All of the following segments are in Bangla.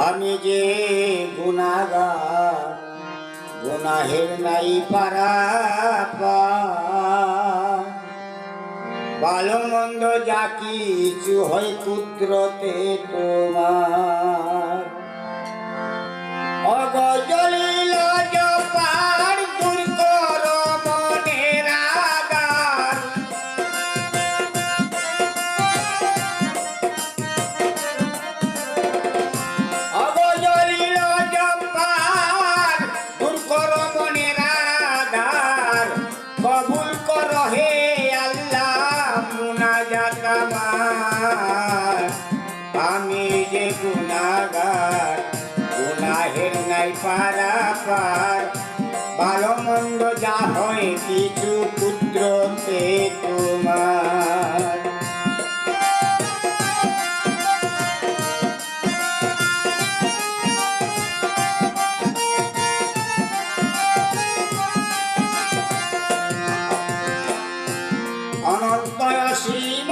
আমি যে গুণাগার গুনাহের নাই পারা ভালো মন্দ যা কিছু হয় কুদ্রতে তোমার। অগজলিল আমি যে গুনাগার গুনাহের নাই পারা পার ভালো মন্দ যা হয় কিছু পুত্রতে তোমার। অনন্ত অসীম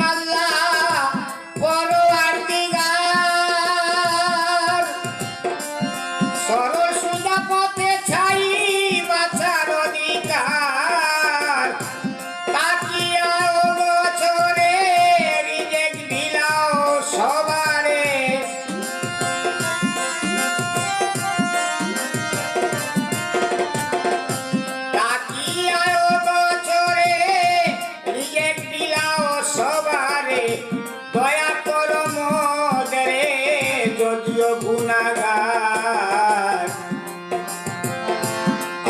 গুনাগার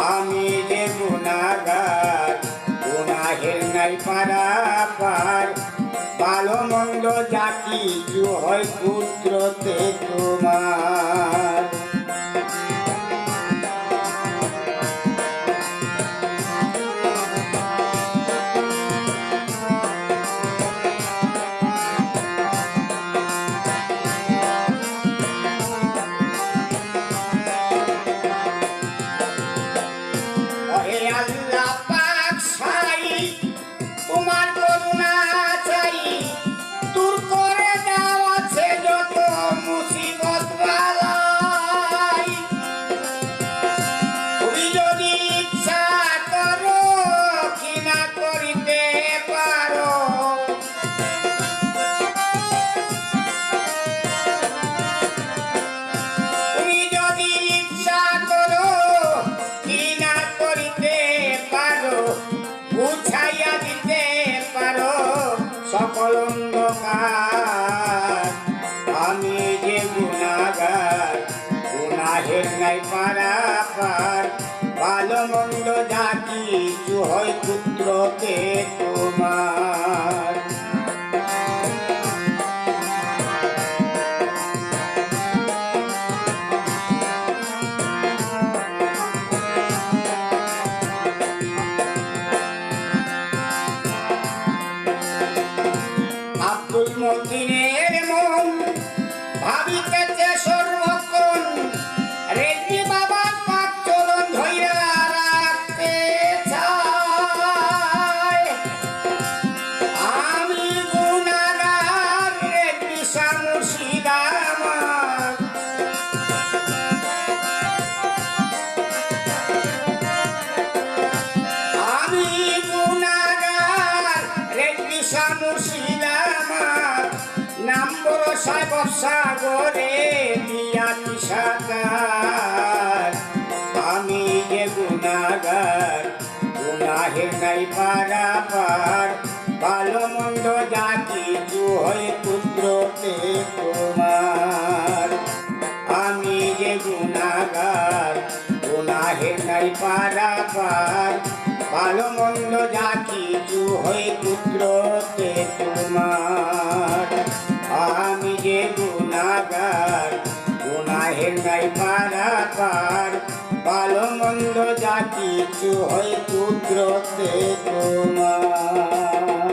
আমি যে নাই মন্দ কিছু হয় পুত্রতে তোমার। পার ভালো মন্দ যা কিছু পুত্রকে তোমার। সাহেব সাগরে দিয়া সাকার আমি যে গুনাগার গুনাহের নাই পারা পার ভালো মন্দ যা কিছু হয় পুত্রতে তোমার। আমি যে গুনাগার গুনাহের নাই পারা পার ভালো মন্দ যা কিছু হয় পুত্রতে তোমার। আমি যে গুনাগার গুণাহের নাই পারা ভালো মন্দ যা কিছু হয় পুত্রতে তোমার।